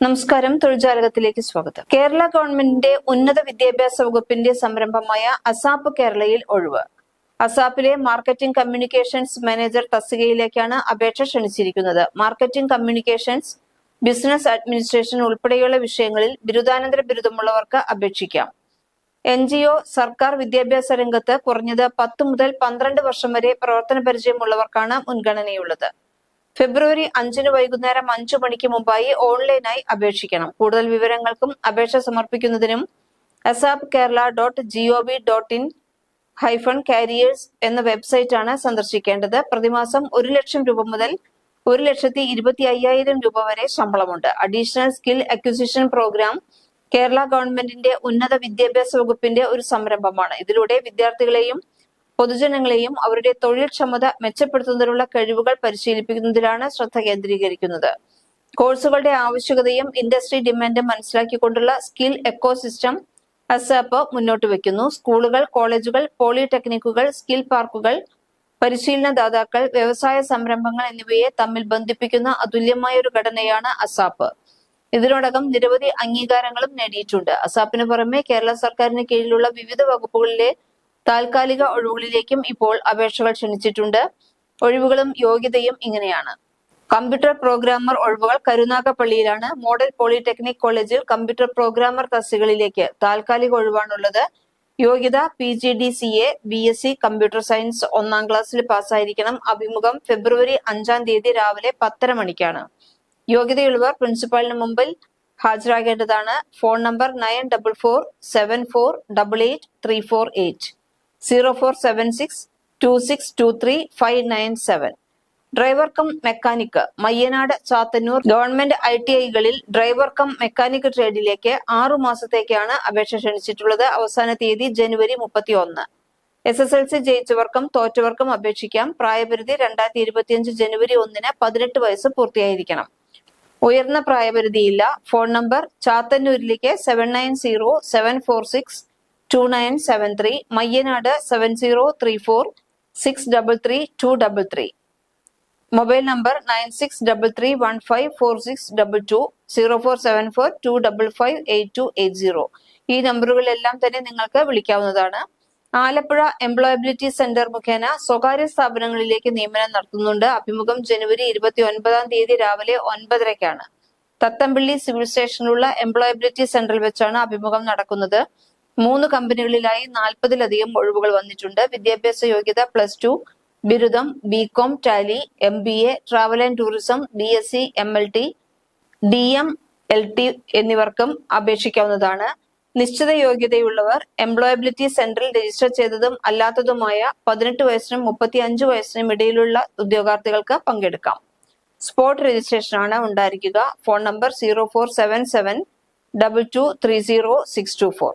നമസ്കാരം. തൊഴിൽജാലകത്തിലേക്ക് സ്വാഗതം. കേരള ഗവൺമെന്റിന്റെ ഉന്നത വിദ്യാഭ്യാസ വകുപ്പിന്റെ സംരംഭമായ അസാപ്പ് കേരളയിൽ ഒഴിവ്. അസാപ്പിലെ മാർക്കറ്റിംഗ് കമ്മ്യൂണിക്കേഷൻസ് മാനേജർ തസ്തികയിലേക്കാണ് അപേക്ഷ ക്ഷണിച്ചിരിക്കുന്നത്. മാർക്കറ്റിംഗ് കമ്മ്യൂണിക്കേഷൻസ് ബിസിനസ് അഡ്മിനിസ്ട്രേഷൻ ഉൾപ്പെടെയുള്ള വിഷയങ്ങളിൽ ബിരുദാനന്തര ബിരുദമുള്ളവർക്ക് അപേക്ഷിക്കാം. എൻ ജി ഒ സർക്കാർ വിദ്യാഭ്യാസ രംഗത്ത് കുറഞ്ഞത് പത്ത് മുതൽ പന്ത്രണ്ട് വർഷം വരെ പ്രവർത്തന പരിചയമുള്ളവർക്കാണ് മുൻഗണനയുള്ളത്. ഫെബ്രുവരി അഞ്ചിന് വൈകുന്നേരം അഞ്ചു മണിക്ക് മുമ്പായി ഓൺലൈനായി അപേക്ഷിക്കണം. കൂടുതൽ വിവരങ്ങൾക്കും അപേക്ഷ സമർപ്പിക്കുന്നതിനും ASAP Kerala dot G O V dot in hyphen careers എന്ന വെബ്സൈറ്റാണ് സന്ദർശിക്കേണ്ടത്. പ്രതിമാസം ഒരു ലക്ഷം രൂപ മുതൽ ഒരു ലക്ഷത്തി ഇരുപത്തി അയ്യായിരം രൂപ വരെ ശമ്പളമുണ്ട്. Additional skill acquisition programme Kerala ഗവൺമെന്റിന്റെ ഉന്നത വിദ്യാഭ്യാസ വകുപ്പിന്റെ ഒരു സംരംഭമാണ്. ഇതിലൂടെ വിദ്യാർത്ഥികളെയും പൊതുജനങ്ങളെയും അവരുടെ തൊഴിൽ ക്ഷമത മെച്ചപ്പെടുത്തുന്നതിനുള്ള കഴിവുകൾ പരിശീലിപ്പിക്കുന്നതിലാണ് ശ്രദ്ധ കേന്ദ്രീകരിക്കുന്നത്. കോഴ്സുകളുടെ ആവശ്യകതയും ഇൻഡസ്ട്രി ഡിമാൻഡും മനസ്സിലാക്കിക്കൊണ്ടുള്ള സ്കിൽ എക്കോസിസ്റ്റം അസാപ്പ് മുന്നോട്ട് വയ്ക്കുന്നു സ്കൂളുകൾ കോളേജുകൾ പോളിടെക്നിക്കുകൾ സ്കിൽ പാർക്കുകൾ പരിശീലനദാതാക്കൾ വ്യവസായ സംരംഭങ്ങൾ എന്നിവയെ തമ്മിൽ ബന്ധിപ്പിക്കുന്ന അതുല്യമായ ഒരു ഘടനയാണ് അസാപ്പ്. ഇതിനോടകം നിരവധി അംഗീകാരങ്ങളും നേടിയിട്ടുണ്ട്. അസാപ്പിന് പുറമെ കേരള സർക്കാരിന് കീഴിലുള്ള വിവിധ വകുപ്പുകളിലെ താൽക്കാലിക ഒഴിവുകളിലേക്കും ഇപ്പോൾ അപേക്ഷകൾ ക്ഷണിച്ചിട്ടുണ്ട്. ഒഴിവുകളും യോഗ്യതയും ഇങ്ങനെയാണ്. കമ്പ്യൂട്ടർ പ്രോഗ്രാമർ ഒഴിവുകൾ കരുനാഗപ്പള്ളിയിലാണ്. മോഡൽ പോളിടെക്നിക് കോളേജിൽ കമ്പ്യൂട്ടർ പ്രോഗ്രാമർ തസ്തികളിലേക്ക് താൽക്കാലിക ഒഴിവാണുള്ളത്. യോഗ്യത P G D C A B S C computer science ഒന്നാം ക്ലാസ്സിൽ പാസ്സായിരിക്കണം. അഭിമുഖം ഫെബ്രുവരി അഞ്ചാം തീയതി രാവിലെ പത്തര മണിക്കാണ്. യോഗ്യതയുള്ളവർ പ്രിൻസിപ്പാളിന് മുമ്പിൽ ഹാജരാകേണ്ടതാണ്. Phone number nine double four seven four double eight three four eight. Zero four seven six two six two three five nine seven driver cum mechanic Mayyanad Chathannur government I T ഐകളിൽ driver cum mechanic ട്രേഡിലേക്ക് ആറു മാസത്തേക്കാണ് അപേക്ഷ ക്ഷണിച്ചിട്ടുള്ളത്. അവസാന തീയതി ജനുവരി മുപ്പത്തി ഒന്ന് എസ് എസ് എൽ സി ജയിച്ചവർക്കും തോറ്റവർക്കും അപേക്ഷിക്കാം. പ്രായപരിധി രണ്ടായിരത്തി ഇരുപത്തിയഞ്ച് ജനുവരി ഒന്നിന് പതിനെട്ട് വയസ്സ് പൂർത്തിയായിരിക്കണം. ഉയർന്ന പ്രായപരിധിയില്ല. Phone number ചാത്തന്നൂരിലേക്ക് seven nine zero seven four six two nine seven three Mayyanad seven zero three four six double three two double three mobile number nine six double three one five four six double two zero four seven four two double five eight two eight zero ഈ നമ്പറുകളെല്ലാം തന്നെ നിങ്ങൾക്ക് വിളിക്കാവുന്നതാണ്. Alappuzha employability centre മുഖേന സ്വകാര്യ സ്ഥാപനങ്ങളിലേക്ക് നിയമനം നടത്തുന്നുണ്ട്. അഭിമുഖം ജനുവരി ഇരുപത്തി ഒൻപതാം തീയതി രാവിലെ ഒൻപതരയ്ക്കാണ്. തത്തമ്പിള്ളി സിവിൽ സ്റ്റേഷനിലുള്ള എംപ്ലോയബിലിറ്റി സെന്ററിൽ വെച്ചാണ് അഭിമുഖം നടക്കുന്നത്. മൂന്ന് കമ്പനികളിലായി നാൽപ്പതിലധികം ഒഴിവുകൾ വന്നിട്ടുണ്ട്. വിദ്യാഭ്യാസ യോഗ്യത പ്ലസ് ടു ബിരുദം B com tally M B A travel and tourism B S C M L T D M L T എന്നിവർക്കും അപേക്ഷിക്കാവുന്നതാണ്. നിശ്ചിത യോഗ്യതയുള്ളവർ എംപ്ലോയബിലിറ്റി സെന്ററിൽ രജിസ്റ്റർ ചെയ്തതും അല്ലാത്തതുമായ പതിനെട്ട് വയസ്സിനും മുപ്പത്തി അഞ്ച് വയസ്സിനും ഇടയിലുള്ള ഉദ്യോഗാർത്ഥികൾക്ക് പങ്കെടുക്കാം. സ്പോട്ട് രജിസ്ട്രേഷൻ ആണ് ഉണ്ടായിരിക്കുക. Phone number zero four seven seven double two three zero six two four.